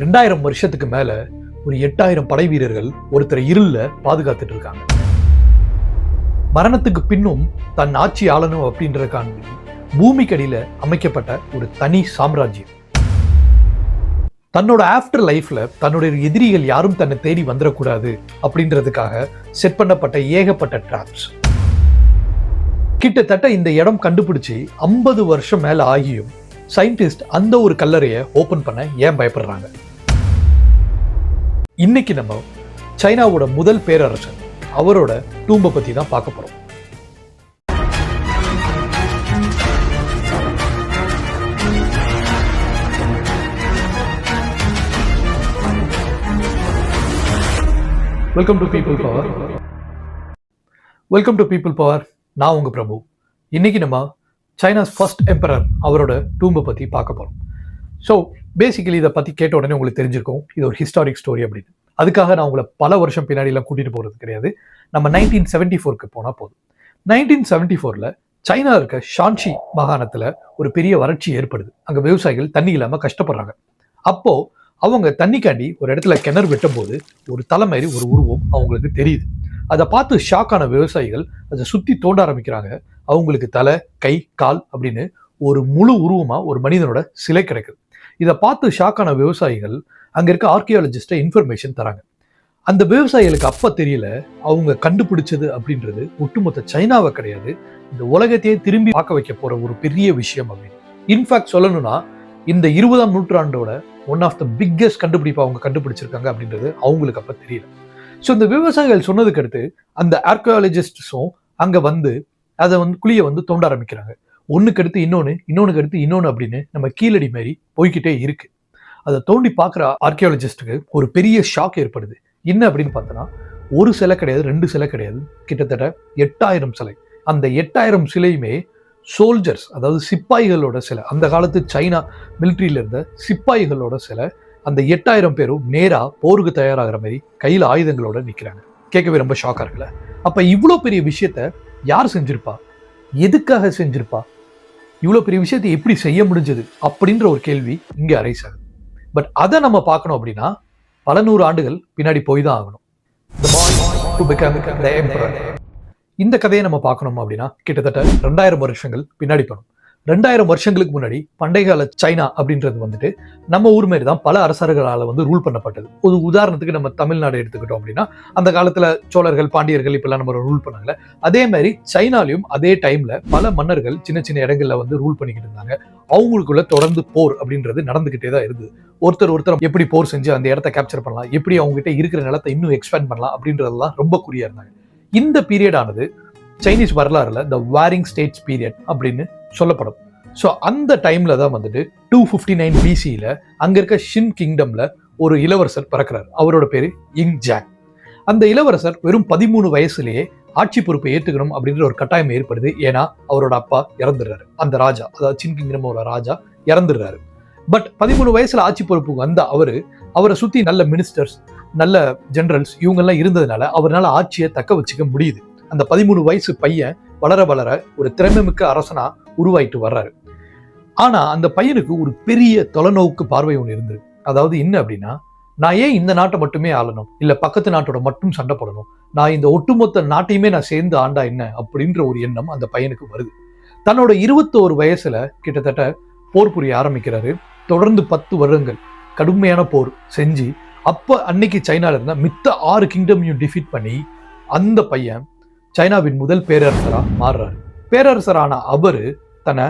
ரெண்டாயிரம் வருஷத்துக்கு மேல ஒரு எட்டாயிரம் படை வீரர்கள் ஒருத்தரை இருள்ல பாதுகாத்துட்டு இருக்காங்க. மரணத்துக்கு பின்னும் தன் ஆட்சி ஆளணும் அப்படின்றதுக்காண்டி பூமிக்கடியில் அமைக்கப்பட்ட ஒரு தனி சாம்ராஜ்யம். தன்னோட ஆஃப்டர் லைஃப்ல தன்னுடைய எதிரிகள் யாரும் தன்னை தேடி வந்துடக்கூடாது அப்படின்றதுக்காக செட் பண்ணப்பட்ட ஏகப்பட்ட ட்ராப்ஸ் கிட்டத்தட்ட இந்த இடம் கண்டுபிடிச்சு ஐம்பது வருஷம் மேல ஆகியும் சயின்டிஸ்ட் அந்த ஒரு கல்லறையை ஓபன் பண்ண ஏன் பயப்படுறாங்க? இன்னைக்கு நம்ம சைனாவோட முதல் பேரரசர் அவரோட டூம்பை பத்தி தான் பார்க்க போறோம். Welcome to people power welcome to people power நான் உங்க பிரபு. இன்னைக்கு நம்ம சைனாஸ் ஃபர்ஸ்ட் எம்பரர் அவரோட டூம்பை பத்தி பார்க்க போறோம். ஸோ பேசிக்கலி இதை பற்றி கேட்ட உடனே உங்களுக்கு தெரிஞ்சிருக்கும். இது ஒரு ஹிஸ்டாரிக் ஸ்டோரி அப்படின்னு. அதுக்காக நான் உங்களை பல வருஷம் பின்னாடிலாம் கூட்டிகிட்டு போகிறது கிடையாது. நம்ம நைன்டீன் செவன்டி ஃபோருக்கு போனால் போதும். நைன்டீன் செவன்டி ஃபோரில் சைனா இருக்க ஷான்ஷி மாகாணத்தில் ஒரு பெரிய வறட்சி ஏற்படுது. அங்கே விவசாயிகள் தண்ணி இல்லாமல் கஷ்டப்படுறாங்க. அப்போது அவங்க தண்ணிக்காண்டி ஒரு இடத்துல கிணறு வெட்டும்போது ஒரு தலை மாதிரி ஒரு உருவம் அவங்களுக்கு தெரியுது. அதை பார்த்து ஷாக்கான விவசாயிகள் அதை சுற்றி தோண்ட ஆரம்பிக்கிறாங்க. அவங்களுக்கு தலை கை கால் அப்படின்னு ஒரு முழு உருவமாக ஒரு மனிதனோட சிலை கிடைக்குது. இதை பார்த்து ஷாக்கான விவசாயிகள் அங்கே இருக்க ஆர்கியாலஜிஸ்ட இன்ஃபர்மேஷன் தராங்க. அந்த விவசாயிகளுக்கு அப்போ தெரியல அவங்க கண்டுபிடிச்சது அப்படின்றது ஒட்டுமொத்த சைனாவை கிடையாது. இந்த உலகத்தையே திரும்பி பார்க்க வைக்க போற ஒரு பெரிய விஷயம் அப்படின்னு இன்ஃபேக்ட் சொல்லணும்னா இந்த இருபதாம் நூற்றாண்டோட ஒன் ஆஃப் த பிக்கெஸ்ட் கண்டுபிடிப்பை அவங்க கண்டுபிடிச்சிருக்காங்க அப்படின்றது அவங்களுக்கு அப்போ தெரியல. ஸோ இந்த விவசாயிகள் சொன்னதுக்கு அடுத்து அந்த ஆர்கியாலஜிஸ்டும் அங்கே வந்து அதை வந்து குழியை வந்து தோண்ட ஆரம்பிக்கிறாங்க. ஒன்றுக்கு அடுத்து இன்னொன்று இன்னொன்றுக்கு அடுத்து இன்னொன்று அப்படின்னு நம்ம கீழடி மாதிரி போய்கிட்டே இருக்கு. அதை தோண்டி பார்க்குற ஆர்கியாலஜிஸ்ட்டுக்கு ஒரு பெரிய ஷாக் ஏற்படுது. என்ன அப்படின்னு பார்த்தோன்னா ஒரு சிலை கிடையாது ரெண்டு சிலை கிடையாது. கிட்டத்தட்ட எட்டாயிரம் சிலை. அந்த எட்டாயிரம் சிலையுமே சோல்ஜர்ஸ் அதாவது சிப்பாய்களோட சிலை. அந்த காலத்து சைனா மிலிட்ரியில் இருந்த சிப்பாய்களோட சிலை. அந்த எட்டாயிரம் பேரும் நேராக போருக்கு தயாராகிற மாதிரி கையில் ஆயுதங்களோட நிற்கிறாங்க கேட்கவே ரொம்ப ஷாக்காக இருக்குல்ல? அப்போ இவ்வளோ பெரிய விஷயத்த யார் செஞ்சுருப்பா? எதுக்காக செஞ்சுருப்பா? இவ்வளோ பெரிய விஷயத்தை எப்படி செய்ய முடிஞ்சது அப்படின்ற ஒரு கேள்வி இங்கே அரைஸ் ஆகுது பட் அதை நம்ம பார்க்கணும் அப்படின்னா பல நூறு ஆண்டுகள் பின்னாடி போய் தான் ஆகணும். இந்த கதையை நம்ம பார்க்கணும் அப்படின்னா கிட்டத்தட்ட ரெண்டாயிரம் வருஷங்கள் பின்னாடி போகணும். ரெண்டாயிரம் வருஷங்களுக்கு முன்னாடி பண்டைய கால சைனா அப்படின்றது வந்துட்டு நம்ம ஊர் மாதிரி தான் பல அரசர்களால் வந்து ரூல் பண்ணப்பட்டது. ஒரு உதாரணத்துக்கு நம்ம தமிழ்நாடு எடுத்துக்கிட்டோம் அப்படின்னா அந்த காலத்தில் சோழர்கள் பாண்டியர்கள் இப்பெல்லாம் நம்ம ரூல் பண்ணாங்கல்ல. அதே மாதிரி சைனாலையும் அதே டைமில் பல மன்னர்கள் சின்ன சின்ன இடங்களில் வந்து ரூல் பண்ணிக்கிட்டு இருந்தாங்க. அவங்களுக்குள்ள தொடர்ந்து போர் அப்படின்றது நடந்துக்கிட்டே தான் இருந்தது. ஒருத்தர் ஒருத்தர் எப்படி போர் செஞ்சு அந்த இடத்த கேப்சர் பண்ணலாம் எப்படி அவங்ககிட்ட இருக்கிற நிலத்தை இன்னும் எக்ஸ்பேண்ட் பண்ணலாம் அப்படின்றதெல்லாம் ரொம்ப குறியாக இருந்தாங்க. இந்த பீரியட் ஆனது சைனீஸ் வரலாறுல த வாரிங் ஸ்டேட்ஸ் பீரியட் அப்படின்னு சொல்லப்படும். ஸோ அந்த டைமில் தான் வந்துட்டு டூ ஃபிஃப்டி நைன் பிசியில் அங்கே இருக்க ஷின் கிங்டமில் ஒரு இளவரசர் பிறக்கிறார். அவரோட பேர் இங் ஜாங் அந்த இளவரசர் வெறும் பதிமூணு வயசுலேயே ஆட்சி பொறுப்பை ஏற்றுக்கணும் அப்படின்ற ஒரு கட்டாயம் ஏற்படுது. ஏன்னா அவரோட அப்பா இறந்துடுறாரு. அந்த ராஜா அதாவது சின் கிங்டமோட ராஜா இறந்துடுறாரு. பட் பதிமூணு வயசுல ஆட்சி பொறுப்புக்கு வந்த அவரு அவரை சுத்தி நல்ல மினிஸ்டர்ஸ் நல்ல ஜெனரல்ஸ் இவங்கெல்லாம் இருந்ததுனால அவரால் ஆட்சியை தக்க வச்சுக்க முடியுது. அந்த பதிமூணு வயசு பையன் வளர வளர ஒரு திறமைமிக்க அரசனா உருவாயிட்டு வர்றாரு. ஆனா அந்த பையனுக்கு ஒரு பெரிய தொலைநோக்கு பார்வை ஒன்று இருந்தது. அதாவது என்ன அப்படின்னா நான் ஏன் இந்த நாட்டை மட்டுமே ஆளணும்? இல்லை பக்கத்து நாட்டோட மட்டும் சண்டை போடணும்? நான் இந்த ஒட்டுமொத்த நாட்டையுமே நான் சேர்ந்து ஆண்டா என்ன? அப்படின்ற ஒரு எண்ணம் அந்த பையனுக்கு வருது. தன்னோட இருபத்தோரு வயசுல கிட்டத்தட்ட போர் புரிய ஆரம்பிக்கிறாரு. தொடர்ந்து பத்து வருடங்கள் கடுமையான போர் செஞ்சு அப்போ அன்னைக்கு சைனால இருந்த மித்த ஆறு கிங்டமையும் டிஃபீட் பண்ணி அந்த பையன் சைனாவின் முதல் பேரரசராக மாறுறாரு. பேரரசரான அவர் தன்னை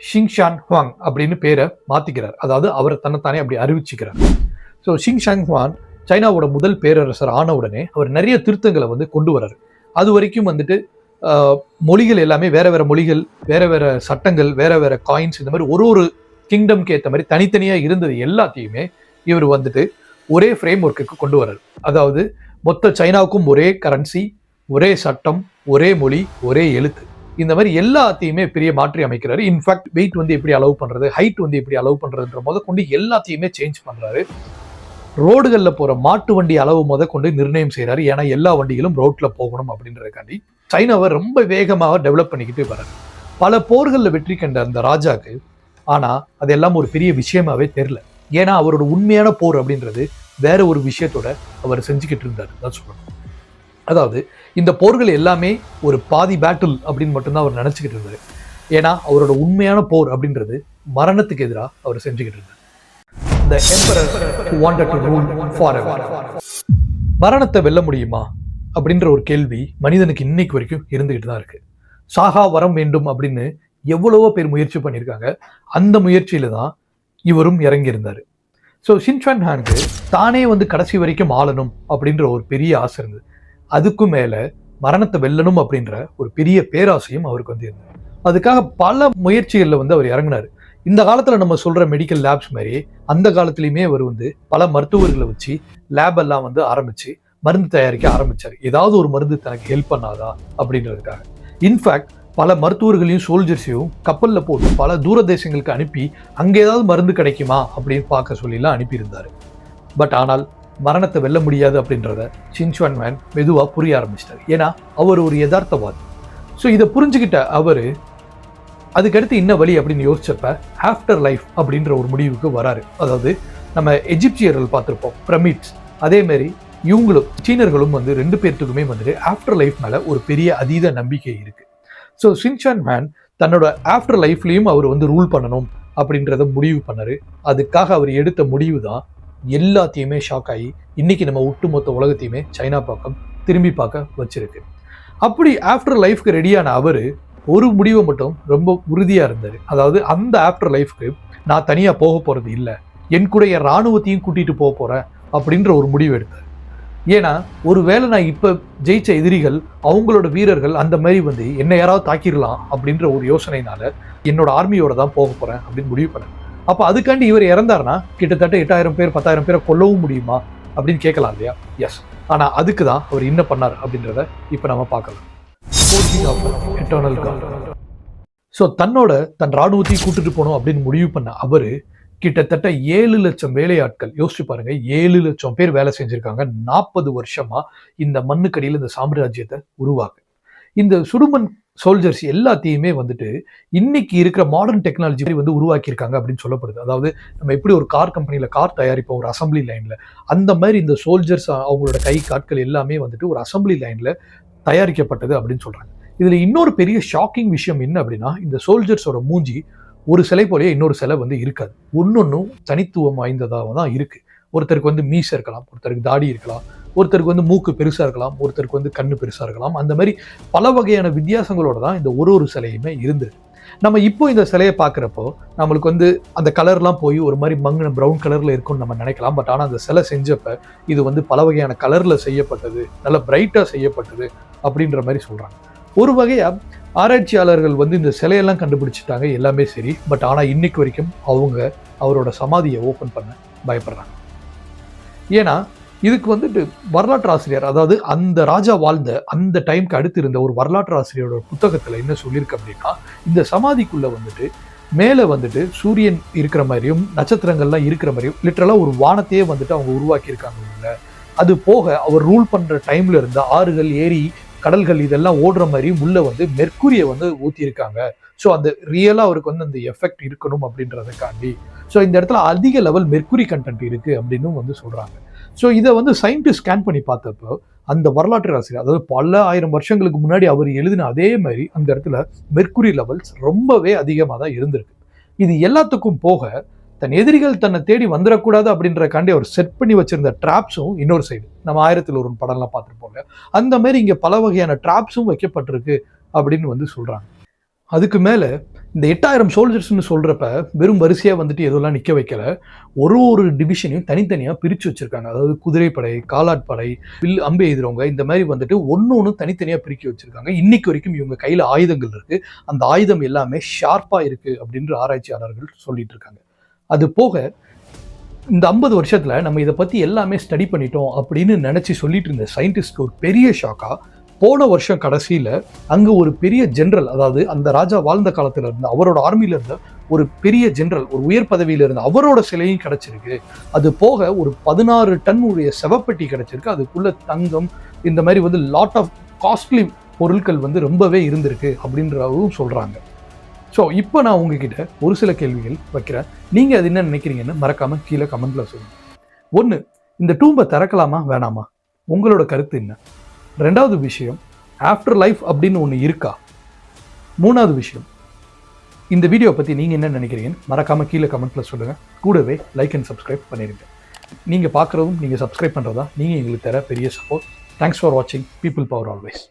ஷிங்ஷான் ஹுவாங் அப்படின்னு பேரை மாத்திக்கிறார். அதாவது அவரை தன்னைத்தானே அப்படி அறிவிச்சுக்கிறார். ஸோ ஷிங்ஷாங் ஹுவான் சைனாவோட முதல் பேரரசர் ஆன உடனே அவர் நிறைய திருத்தங்களை வந்து கொண்டு வர்றாரு. அது வரைக்கும் வந்துட்டு மொழிகள் எல்லாமே வேற வேற மொழிகள் வேற வேற சட்டங்கள் வேற வேற காயின்ஸ் இந்த மாதிரி ஒரு ஒரு கிங்டம்க்கு ஏற்ற மாதிரி தனித்தனியாக இருந்தது எல்லாத்தையுமே இவர் வந்துட்டு ஒரே ஃப்ரேம் ஒர்க்குக்கு கொண்டு வர்றாரு. அதாவது மொத்த சைனாவுக்கும் ஒரே கரன்சி ஒரே சட்டம் ஒரே மொழி ஒரே எழுத்து. இந்த மாதிரி எல்லாத்தையுமே பெரிய மாற்றி அமைக்கிறாரு. இன்ஃபேக்ட் வெயிட் வந்து எப்படி அலோவ் பண்றது ஹைட் வந்து எப்படி அலோவ் பண்றதுன்ற முத கொண்டு எல்லாத்தையுமே சேஞ்ச் பண்றாரு. ரோடுகளில் போகிற மாட்டு வண்டி அளவு முத கொண்டு நிர்ணயம் செய்கிறாரு ஏன்னா எல்லா வண்டிகளும் ரோட்டில் போகணும் அப்படின்றதுக்காண்டி. சைனாவை ரொம்ப வேகமாக டெவலப் பண்ணிக்கிட்டு வர்றாரு பல போர்களில் வெற்றி கண்ட அந்த ராஜாக்கு ஆனால் அதெல்லாம் ஒரு பெரிய விஷயமாவே தெரில ஏன்னா அவரோட உண்மையான போர் அப்படின்றது வேற ஒரு விஷயத்தோட அவர் செஞ்சுக்கிட்டு இருந்தார். தான் சொல்லணும் அதாவது இந்த போர்கள் எல்லாமே ஒரு பாதி பேட்டில் அப்படின்னு மட்டும்தான் அவர் நினச்சிக்கிட்டு இருந்தார். ஏன்னா அவரோட உண்மையான போர் அப்படின்றது மரணத்துக்கு எதிராக அவர் செஞ்சுக்கிட்டு இருந்தார். The emperor who wanted to for மரணத்தை வெல்ல முடியுமா? அப்படின்ற ஒரு கேள்வி மனிதனுக்கு இன்னைக்கு வரைக்கும் இருந்துகிட்டு தான் இருக்கு. சாகா வரம் வேண்டும் அப்படின்னு எவ்வளவோ பேர் முயற்சி பண்ணியிருக்காங்க. அந்த முயற்சியில தான் இவரும் இறங்கியிருந்தார். ஸோ ஷின்சான் ஹானுக்கு தானே வந்து கடைசி வரைக்கும் ஆளணும் அப்படின்ற ஒரு பெரிய ஆசை இருந்தது. அதுக்கும் மேல மரணத்தை வெல்லணும் அப்படின்ற ஒரு பெரிய பேராசையும் அவருக்கு வந்து இருந்தது அதுக்காக பல முயற்சிகளில் வந்து அவர் இறங்கினார். இந்த காலத்தில் நம்ம சொல்கிற மெடிக்கல் லேப்ஸ் மாதிரி அந்த காலத்துலேயுமே அவர் வந்து பல மருத்துவர்களை வச்சு லேப் எல்லாம் வந்து ஆரம்பித்து மருந்து தயாரிக்க ஆரம்பிச்சார். ஏதாவது ஒரு மருந்து தனக்கு ஹெல்ப் பண்ணாதா அப்படின்றதுக்காக. இன்ஃபேக்ட் பல மருத்துவர்களையும் சோல்ஜர்ஸையும் கப்பலில் போட்டு பல தூர தேசங்களுக்கு அனுப்பி அங்கே ஏதாவது மருந்து கிடைக்குமா அப்படின்னு பார்க்க சொல்லிலாம் அனுப்பியிருந்தாரு. பட் ஆனால் மரணத்தை வெல்ல முடியாது அப்படின்றத சின்சுவன் மேன் மெதுவாக புரிய ஆரம்பிச்சிட்டார். ஏன்னா அவர் ஒரு யதார்த்தவாதி. ஸோ இதை புரிஞ்சுக்கிட்ட அவர் அதுக்கடுத்து என்ன வழி அப்படின்னு யோசிச்சப்ப ஆஃப்டர் லைஃப் அப்படின்ற ஒரு முடிவுக்கு வராரு. அதாவது நம்ம எஜிப்சியர்கள் பார்த்துருப்போம் பிரமிட்ஸ். அதே மாதிரி இவங்களும் சீனர்களும் வந்து ரெண்டு பேர்த்துக்குமே வந்துட்டு ஆஃப்டர் லைஃப் மேல ஒரு பெரிய அதீத நம்பிக்கை இருக்கு. ஸோ சின்சான் மேன் தன்னோட ஆஃப்டர் லைஃப்லையும் அவர் வந்து ரூல் பண்ணணும் அப்படின்றத முடிவு பண்ணாரு. அதுக்காக அவர் எடுத்த முடிவு தான் எல்லாத்தையுமே ஷாக் ஆகி இன்றைக்கி நம்ம ஒட்டுமொத்த உலகத்தையுமே சைனா பக்கம் திரும்பி பார்க்க வச்சுருக்கு. அப்படி ஆஃப்டர் லைஃப்க்கு ரெடியான அவர் ஒரு முடிவை மட்டும் ரொம்ப உறுதியாக இருந்தார். அதாவது அந்த ஆஃப்டர் லைஃப்க்கு நான் தனியாக போக போகிறது இல்லை. என் கூட என் ராணுவத்தையும் கூட்டிட்டு போக போகிறேன் அப்படின்ற ஒரு முடிவு எடுத்தார். ஏன்னா ஒருவேளை நான் இப்போ ஜெயிச்ச எதிரிகள் அவங்களோட வீரர்கள் அந்த மாதிரி வந்து என்னை யாராவது தாக்கிடலாம் அப்படின்ற ஒரு யோசனைனால என்னோட ஆர்மியோட தான் போக போகிறேன் அப்படின்னு முடிவு பண்ணேன் அப்ப அதுக்காண்டி இவர் இறந்தாருன்னா கிட்டத்தட்ட எட்டாயிரம் பேர் பத்தாயிரம் பேரை கொல்லவும் முடியுமா அப்படின்னு கேட்கலாம் இல்லையா? எஸ் ஆனா அதுக்கு தான் அவர் என்ன பண்ணார் அப்படின்றத இப்ப நம்ம பார்க்கலாம். எட்டர்னல் ஸோ தன்னோட தன் ராணுவத்தையும் கூட்டிட்டு போகணும் அப்படின்னு முடிவு பண்ண அவரு கிட்டத்தட்ட ஏழு லட்சம் வேலையாட்கள் யோசிச்சு பாருங்க ஏழு லட்சம் பேர் வேலை செஞ்சிருக்காங்க. நாற்பது வருஷமா இந்த மண்ணுக்கடியில் இந்த சாம்ராஜ்யத்தை உருவாக்கு. இந்த சுடுமண் சோல்ஜர்ஸ் எல்லாத்தையுமே வந்துட்டு இன்னைக்கு இருக்கிற மாடர்ன் டெக்னாலஜி வந்து உருவாக்கியிருக்காங்க அப்படின்னு சொல்லப்படுது. அதாவது நம்ம எப்படி ஒரு கார் கம்பெனியில் கார் தயாரிப்போம் ஒரு அசம்பிளி லைனில் அந்த மாதிரி இந்த சோல்ஜர்ஸ் அவங்களோட கை காட்கள் எல்லாமே வந்துட்டு ஒரு அசம்பிளி லைனில் தயாரிக்கப்பட்டது அப்படின்னு சொல்கிறாங்க இதில் இன்னொரு பெரிய ஷாக்கிங் விஷயம் என்ன அப்படின்னா இந்த சோல்ஜர்ஸோட மூஞ்சி ஒரு சிலை போலேயே இன்னொரு சிலை வந்து இருக்காது. ஒன்னொன்னும் தனித்துவம் வாய்ந்ததாக தான் இருக்குது ஒருத்தருக்கு வந்து மீச இருக்கலாம் ஒருத்தருக்கு தாடி இருக்கலாம் ஒருத்தருக்கு வந்து மூக்கு பெருசாக இருக்கலாம் ஒருத்தருக்கு வந்து கண்ணு பெருசாக இருக்கலாம். அந்த மாதிரி பல வகையான வித்தியாசங்களோட தான் இந்த ஒரு ஒரு சிலையுமே இருந்தது. நம்ம இப்போ இந்த சிலையை பார்க்குறப்போ நம்மளுக்கு வந்து அந்த கலர்லாம் போய் ஒரு மாதிரி மங்கின ப்ரௌன் கலரில் இருக்கும்னு நம்ம நினைக்கலாம். பட் ஆனால் அந்த சிலை செஞ்சப்போ இது வந்து பல வகையான கலரில் செய்யப்பட்டது நல்ல பிரைட்டாக செய்யப்பட்டது அப்படின்ற மாதிரி சொல்கிறாங்க ஒரு வகையாக ஆராய்ச்சியாளர்கள் வந்து இந்த சிலையெல்லாம் கண்டுபிடிச்சிட்டாங்க எல்லாமே சரி. பட் ஆனால் இன்னைக்கு வரைக்கும் அவங்க அவரோட சமாதியை ஓப்பன் பண்ண பயப்படுறாங்க. ஏன்னா இதுக்கு வந்துட்டு வரலாற்று ஆசிரியர் அதாவது அந்த ராஜா வாழ்ந்த அந்த டைம்க்கு அடுத்து இருந்த ஒரு வரலாற்று ஆசிரியரோட புத்தகத்தில் என்ன சொல்லியிருக்கு அப்படின்னா இந்த சமாதிக்குள்ளே வந்துட்டு மேலே வந்துட்டு சூரியன் இருக்கிற மாதிரியும் நட்சத்திரங்கள்லாம் இருக்கிற மாதிரியும் லிட்டரலாக ஒரு வானத்தையே வந்துட்டு அவங்க உருவாக்கியிருக்காங்க உள்ள அது போக அவர் ரூல் பண்ணுற டைமில் இருந்த ஆறுகள் ஏரி கடல்கள் இதெல்லாம் ஓடுற மாதிரியும் உள்ளே வந்து மெர்க்குரியை வந்து ஊற்றியிருக்காங்க ஸோ அந்த ரியலாக அவருக்கு வந்து அந்த எஃபெக்ட் இருக்கணும் அப்படின்றதுக்காண்டி. ஸோ இந்த இடத்துல அதிக லெவல் மெர்க்குரி கண்டென்ட் இருக்குது அப்படின்னு வந்து சொல்கிறாங்க ஸோ இதை வந்து சயின்டிஸ்ட் ஸ்கேன் பண்ணி பார்த்தப்போ அந்த வரலாற்று ஆசிரியர் அதாவது பல ஆயிரம் வருஷங்களுக்கு முன்னாடி அவர் எழுதின அதே மாதிரி அந்த இடத்துல மெர்க்குரி லெவல்ஸ் ரொம்பவே அதிகமாக தான் இருந்திருக்கு. இது எல்லாத்துக்கும் போக தன் எதிரிகள் தன்னை தேடி வந்துடக்கூடாது அப்படின்றக்காண்டி அவர் செட் பண்ணி வச்சிருந்த ட்ராப்ஸும் இன்னொரு சைடு நம்ம ஆயிரத்தில் ஒரு படம்லாம் பார்த்துருப்போங்க அந்த மாதிரி இங்கே பல வகையான ட்ராப்ஸும் வைக்கப்பட்டிருக்கு அப்படின்னு வந்து சொல்கிறாங்க அதுக்கு மேலே இந்த எட்டாயிரம் சோல்ஜர்ஸ்னு சொல்கிறப்ப வெறும் வரிசையாக வந்துட்டு எதுவெல்லாம் நிற்க வைக்கல. ஒரு ஒரு டிவிஷனையும் தனித்தனியாக பிரித்து வச்சுருக்காங்க. அதாவது குதிரைப்படை காலாட்படை வில் அம்பு எதிரவங்க இந்த மாதிரி வந்துட்டு ஒன்று ஒன்று தனித்தனியாக பிரிக்கி வச்சுருக்காங்க. இன்னைக்கு வரைக்கும் இவங்க கையில் ஆயுதங்கள் இருக்குது அந்த ஆயுதம் எல்லாமே ஷார்ப்பாக இருக்குது அப்படின்ற ஆராய்ச்சியாளர்கள் சொல்லிட்டு இருக்காங்க. அது போக இந்த ஐம்பது வருஷத்தில் நம்ம இதை பற்றி எல்லாமே ஸ்டடி பண்ணிட்டோம் அப்படின்னு நினச்சி சொல்லிட்டு இருந்த சயின்டிஸ்ட்க்கு ஒரு பெரிய ஷாக்கா போன வருஷம் கடைசியில் அங்கே ஒரு பெரிய ஜென்ரல் அதாவது அந்த ராஜா வாழ்ந்த காலத்தில் இருந்த அவரோட ஆர்மியில் இருந்த ஒரு பெரிய ஜென்ரல் ஒரு உயர் பதவியில் இருந்த அவரோட சிலையும் கிடச்சிருக்கு. அது போக ஒரு பதினாறு டன் உடைய செவப்பெட்டி கிடச்சிருக்கு. அதுக்குள்ள தங்கம் இந்த மாதிரி வந்து லாட் ஆஃப் காஸ்ட்லி பொருட்கள் வந்து ரொம்பவே இருந்திருக்கு அப்படின்றவும் சொல்கிறாங்க ஸோ இப்போ நான் உங்ககிட்ட ஒரு சில கேள்விகள் வைக்கிறேன். நீங்கள் அது என்ன நினைக்கிறீங்கன்னு மறக்காமல் கீழே கமெண்ட்டில் சொல்லுங்கள் ஒன்று இந்த டூம்பை திறக்கலாமா வேணாமா? உங்களோட கருத்து என்ன? ரெண்டாவது விஷயம் ஆஃப்டர் லைஃப் அப்படின்னு ஒன்று இருக்கா? மூணாவது விஷயம் இந்த வீடியோ பற்றி நீங்கள் என்ன நினைக்கிறீங்கன்னு மறக்காம கீழே கமெண்ட்டில் சொல்லுங்கள் கூடவே லைக் அண்ட் சப்ஸ்கிரைப் பண்ணிடுங்க. நீங்கள் பார்க்குறதும் நீங்கள் சப்ஸ்கிரைப் பண்ணுறதா நீங்கள் எங்களுக்கு தர பெரிய சப்போர்ட் தேங்க்ஸ் ஃபார் வாட்சிங் பீப்புள் பவர் ஆல்வேஸ்